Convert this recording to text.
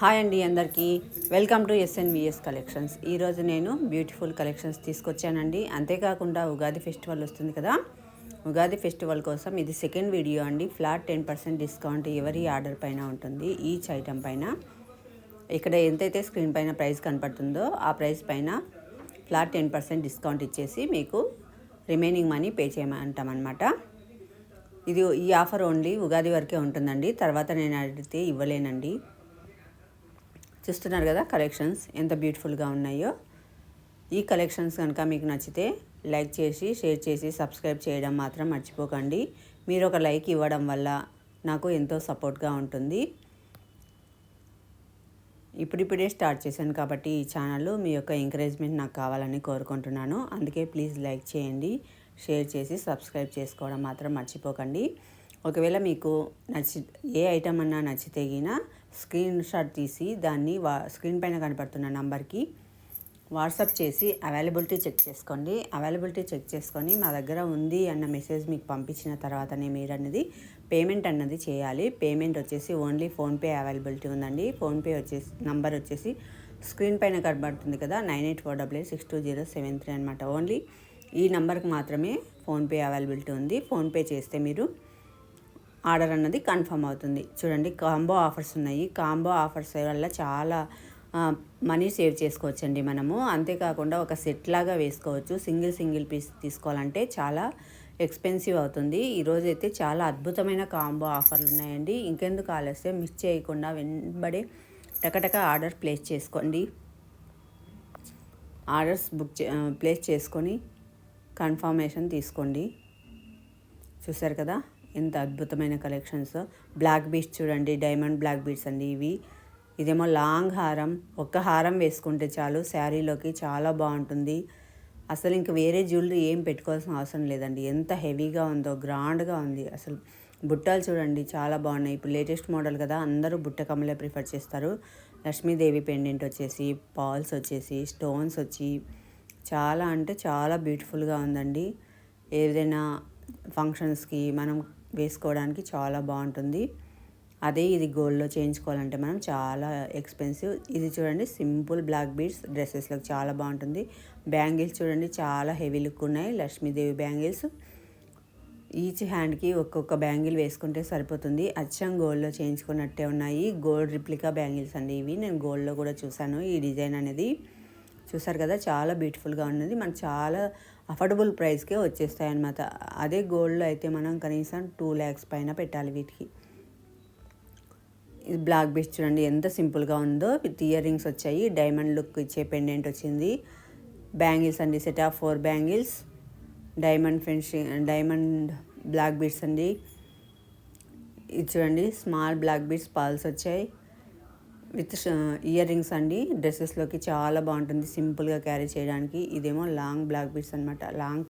Hi అండి అందరికీ. Welcome to ఎస్ఎన్విఎస్ collections ఈరోజు నేను బ్యూటిఫుల్ కలెక్షన్స్ తీసుకొచ్చానండి. అంతేకాకుండా ఉగాది ఫెస్టివల్ వస్తుంది కదా. ఉగాది ఫెస్టివల్ కోసం ఇది సెకండ్ వీడియో అండి. ఫ్లాట్ టెన్ పర్సెంట్ డిస్కౌంట్ ఎవరి ఆర్డర్ పైన ఉంటుంది ఈచ్ ఐటమ్ పైన. ఇక్కడ ఎంతైతే స్క్రీన్ పైన ప్రైస్ కనపడుతుందో ఆ ప్రైస్ పైన ఫ్లాట్ టెన్ పర్సెంట్ డిస్కౌంట్ ఇచ్చేసి మీకు రిమైనింగ్ మనీ పే చేయమంటామన్నమాట. ఇది ఈ ఆఫర్ ఓన్లీ ఉగాది వరకే ఉంటుందండి. తర్వాత నేను అడిగితే ఇవ్వలేనండి. చూస్తున్నారు కదా కలెక్షన్స్ ఎంత బ్యూటిఫుల్గా ఉన్నాయో. ఈ కలెక్షన్స్ కనుక మీకు నచ్చితే లైక్ చేసి షేర్ చేసి సబ్స్క్రైబ్ చేయడం మాత్రం మర్చిపోకండి. మీరు ఒక లైక్ ఇవ్వడం వల్ల నాకు ఎంతో సపోర్ట్గా ఉంటుంది. ఇప్పుడిప్పుడే స్టార్ట్ చేశాను కాబట్టి ఈ ఛానల్ మీ యొక్క ఎంకరేజ్మెంట్ నాకు కావాలని కోరుకుంటున్నాను. అందుకే ప్లీజ్ లైక్ చేయండి షేర్ చేసి సబ్స్క్రైబ్ చేసుకోవడం మాత్రం మర్చిపోకండి. ఒకవేళ మీకు నచ్చి ఏ ఐటమ్ అన్నా నచ్చితే గినా స్క్రీన్ షాట్ తీసి దాన్ని వా స్క్రీన్ పైన కనపడుతున్న నంబర్కి వాట్సాప్ చేసి అవైలబిలిటీ చెక్ చేసుకోండి. అవైలబిలిటీ చెక్ చేసుకొని మా దగ్గర ఉంది అన్న మెసేజ్ మీకు పంపించిన తర్వాతనే మీరు అన్నది పేమెంట్ అన్నది చేయాలి. పేమెంట్ వచ్చేసి ఓన్లీ ఫోన్పే అవైలబిలిటీ ఉందండి. ఫోన్పే వచ్చేసి నంబర్ వచ్చేసి స్క్రీన్ పైన కనబడుతుంది కదా nine eight four double eight six two zero seven three అనమాట ఓన్లీ ఈ నెంబర్కి మాత్రమే ఫోన్పే అవైలబిలిటీ ఉంది. ఫోన్పే చేస్తే మీరు ఆర్డర్ అన్నది కన్ఫర్మ్ అవుతుంది. చూడండి కాంబో ఆఫర్స్ ఉన్నాయి. కాంబో ఆఫర్స్ వల్ల చాలా మనీ సేవ్ చేసుకోవచ్చండి మనము. అంతేకాకుండా ఒక సెట్ లాగా వేసుకోవచ్చు. సింగిల్ సింగిల్ పీస్ తీసుకోవాలంటే చాలా ఎక్స్పెన్సివ్ అవుతుంది. ఈరోజు అయితే చాలా అద్భుతమైన కాంబో ఆఫర్లు ఉన్నాయండి. ఇంకెందుకు ఆలస్యం? మిస్ చేయకుండా వెంబడే టకటక ఆర్డర్ ప్లేస్ చేసుకోండి. ఆర్డర్స్ బుక్ ప్లేస్ చేసుకొని కన్ఫర్మేషన్ తీసుకోండి. చూసారు కదా? ఎంత అద్భుతమైన కలెక్షన్స్. బ్లాక్ బీడ్స్ చూడండి డైమండ్ బ్లాక్ బీడ్స్ అండి ఇవి. ఇదేమో లాంగ్ హారం ఒక్క హారం వేసుకుంటే చాలు శారీలోకి చాలా బాగుంటుంది. అసలు ఇంక వేరే జ్యువెలరీ ఏం పెట్టుకోవాల్సిన అవసరం లేదండి. ఎంత హెవీగా ఉందో గ్రాండ్గా ఉంది. అసలు బుట్టలు చూడండి చాలా బాగున్నాయి. ఇప్పుడు లేటెస్ట్ మోడల్ కదా అందరూ బుట్ట కమ్మలే ప్రిఫర్ చేస్తారు. లక్ష్మీదేవి పెండెంట్ వచ్చేసి పాల్స్ వచ్చేసి స్టోన్స్ వచ్చి చాలా అంటే చాలా బ్యూటిఫుల్గా ఉందండి. ఏదైనా ఫంక్షన్స్కి మనం వేసుకోవడానికి చాలా బాగుంటుంది. అదే ఇది గోల్డ్లో చేయించుకోవాలంటే మనం చాలా ఎక్స్పెన్సివ్. ఇది చూడండి సింపుల్ బ్లాక్ బీడ్స్ డ్రెస్సెస్లకు చాలా బాగుంటుంది. బ్యాంగిల్స్ చూడండి చాలా హెవీ లుక్ ఉన్నాయి. లక్ష్మీదేవి బ్యాంగిల్స్. ఈచ్ హ్యాండ్కి ఒక్కొక్క బ్యాంగిల్ వేసుకుంటే సరిపోతుంది. అచ్చం గోల్డ్లో చేయించుకున్నట్టే ఉన్నాయి. గోల్డ్ రిప్లికా బ్యాంగిల్స్ అండి ఇవి. నేను గోల్డ్లో కూడా చూశాను ఈ డిజైన్ అనేది. చూసారు కదా చాలా బ్యూటిఫుల్గా ఉన్నది. మనకు చాలా అఫోర్డబుల్ ప్రైస్కే వచ్చేస్తాయి అనమాట అదే గోల్డ్లో అయితే మనం కనీసం టూ ల్యాక్స్ పైన పెట్టాలి వీటికి. ఇది బ్లాక్ బీచ్ చూడండి ఎంత సింపుల్గా ఉందో. విత్ ఇయర్ రింగ్స్ వచ్చాయి. డైమండ్ లుక్ ఇచ్చే పెండెంట్ వచ్చింది. బ్యాంగిల్స్ అండి set of four bangles diamond finishing diamond black beads అండి. ఇది చూడండి స్మాల్ బ్లాక్ బీట్స్ పాల్స్ వచ్చాయి. విత్ ఇయర్ రింగ్స్ అండి. డ్రెస్సెస్లోకి చాలా బాగుంటుంది. సింపుల్గా క్యారీ చేయడానికి. ఇదేమో లాంగ్ బ్లాక్ బీట్స్ అనమాట లాంగ్